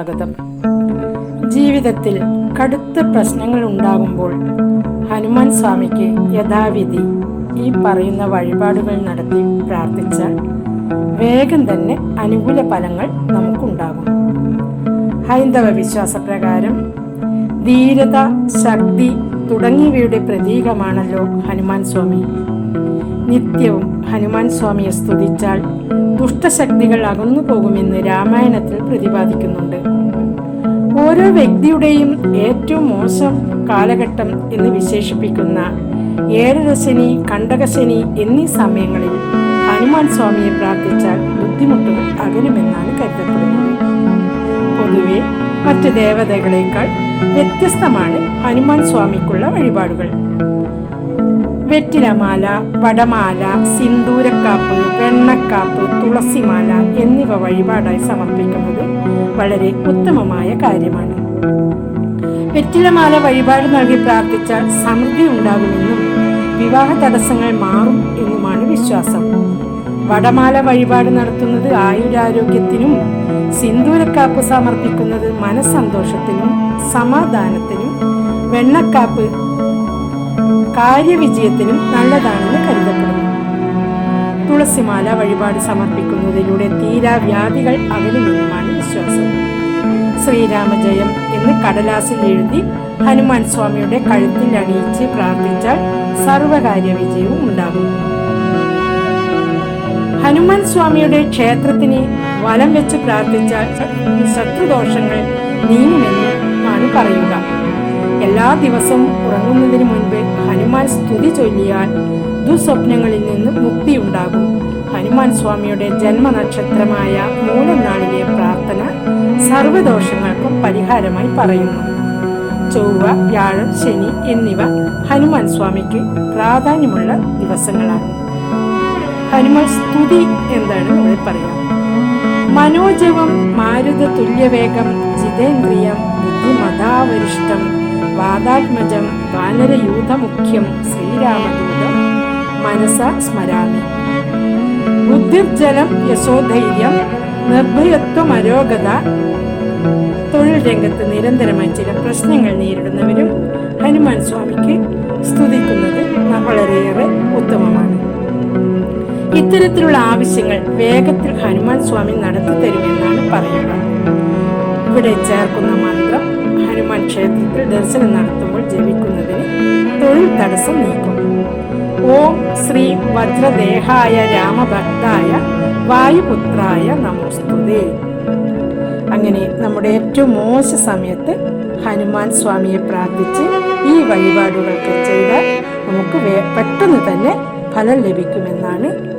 സ്വാഗതം. ജീവിതത്തിൽ കടുത്ത പ്രശ്നങ്ങൾ ഉണ്ടാകുമ്പോൾ ഹനുമാൻ സ്വാമിക്ക് യഥാവിധി ഈ പറയുന്ന വഴിപാടുകൾ നടത്തി പ്രാർത്ഥിച്ചാൽ വേഗം തന്നെ അനുകൂല ഫലങ്ങൾ നമുക്കുണ്ടാകും. ഹൈന്ദവ വിശ്വാസപ്രകാരം ധീരത ശക്തി തുടങ്ങിയവയുടെ പ്രതീകമാണല്ലോ ഹനുമാൻ സ്വാമി നിത്യവും ഹനുമാൻ സ്വാമിയെ സ്തുതിച്ചാൽ ദുഷ്ടശക്തികൾ അകന്നു പോകുമെന്ന് രാമായണത്തിൽ പ്രതിപാദിക്കുന്നുണ്ട്. ഓരോ വ്യക്തിയുടെയും ഏറ്റവും മോശം കാലഘട്ടം എന്ന് വിശേഷിപ്പിക്കുന്ന ഏഴരശനി കണ്ടകശനി എന്നീ സമയങ്ങളിൽ ഹനുമാൻ സ്വാമിയെ പ്രാർത്ഥിച്ചാൽ ബുദ്ധിമുട്ടുകൾ അകലുമെന്നാണ് കരുതപ്പെടുന്നത്. പൊതുവെ മറ്റ് ദേവതകളേക്കാൾ വ്യത്യസ്തമാണ് ഹനുമാൻ സ്വാമിക്കുള്ള വഴിപാടുകൾ. വെറ്റിലമാല വടമാല സിന്ദൂരക്കാപ്പ് വെണ്ണക്കാപ്പ് തുളസിമാല എന്നിവ വഴിപാടായി സമർപ്പിക്കുന്നത് വളരെ ഉത്തമമായ കാര്യമാണ്. വെറ്റിലമാല വഴിപാട് നൽകി പ്രാർത്ഥിച്ചാൽ സമൃദ്ധി ഉണ്ടാകുമെന്നും വിവാഹ തടസ്സങ്ങൾ മാറും എന്നുമാണ് വിശ്വാസം. വടമാല വഴിപാട് നടത്തുന്നത് ആയുരാരോഗ്യത്തിനും സിന്ദൂരക്കാപ്പ് സമർപ്പിക്കുന്നത് മനസ്സന്തോഷത്തിനും സമാധാനത്തിനും വെണ്ണക്കാപ്പ് കാര്യവിജയത്തിനും നല്ലതാണെന്ന് കരുതപ്പെടുന്നു. തുളസിമാല വഴിപാട് സമർപ്പിക്കുന്നതിലൂടെ തീരാ വ്യാധികൾ അകലുമെന്നുമാണ് വിശ്വാസം. ശ്രീരാമജയം എന്ന് കടലാസിൽ എഴുതി ഹനുമാൻ സ്വാമിയുടെ കഴുത്തിൽ അണിയിച്ച് പ്രാർത്ഥിച്ചാൽ സർവകാര്യ വിജയവും ഉണ്ടാകും. ഹനുമാൻ സ്വാമിയുടെ ക്ഷേത്രത്തിന് വലം വെച്ച് പ്രാർത്ഥിച്ചാൽ ശത്രുദോഷങ്ങൾ നീങ്ങുമെന്നാണ് പറയുക. എല്ലാ ദിവസവും ഉറങ്ങുന്നതിന് മുൻപ് ഹനുമാൻ സ്തുതി ചൊല്ലിയാൽ ദുസ്വപ്നങ്ങളിൽ നിന്ന് മുക്തിയുണ്ടാകും ഹനുമാൻ സ്വാമിയുടെ ജന്മനക്ഷത്രമായ മൂലനാളിലെ പ്രാർത്ഥന സർവദോഷങ്ങൾക്കും പരിഹാരമായി പറയുന്നു. ചൊവ്വ വ്യാഴം ശനി എന്നിവ ഹനുമാൻ സ്വാമിക്ക് പ്രാധാന്യമുള്ള ദിവസങ്ങളാണ്. ഹനുമാൻ സ്തുതി എന്താണ് ഇവിടെ പറയാം. മനോജവം മാരുത തുല്യവേഗം ജിതേന്ദ്രിയം ബുദ്ധിമതാവരിഷ്ടം വാദാത്മജം വാനരയൂഥമുഖ്യം ശ്രീരാമദൂതം മനസ സ്മരാമി. ബുദ്ധിർജലം യശോധൈര്യം നിർഭയത്വമരോഗത. തൊഴിൽ രംഗത്ത് നിരന്തരമായി ചില പ്രശ്നങ്ങൾ നേരിടുന്നവരും ഹനുമാൻ സ്വാമിക്ക് സ്തുതിക്കുന്നത് വളരെയേറെ ഉത്തമമാണ്. ഇത്തരത്തിലുള്ള ആവശ്യങ്ങൾ വേഗത്തിൽ ഹനുമാൻ സ്വാമി നടത്തി തരുമെന്നാണ് പറയുക ഇവിടെ ചേർക്കുന്ന മന്ത്രം ഹനുമാൻ ക്ഷേത്രത്തിൽ ദർശനം നടത്തുമ്പോൾ ജപിക്കുന്നതിന് തൊഴിൽ തടസ്സം നീക്കും. ഓം ശ്രീ വജ്രദേഹായ രാമഭക്തായ വായുപുത്രായ നമോസ്തുതേ. അങ്ങനെ നമ്മുടെ ഏറ്റവും മോശ സമയത്ത് ഹനുമാൻ സ്വാമിയെ പ്രാർത്ഥിച്ച് ഈ വഴിപാടുകളൊക്കെ ചെയ്താൽ നമുക്ക് പെട്ടെന്ന് തന്നെ ഫലം ലഭിക്കുമെന്നാണ്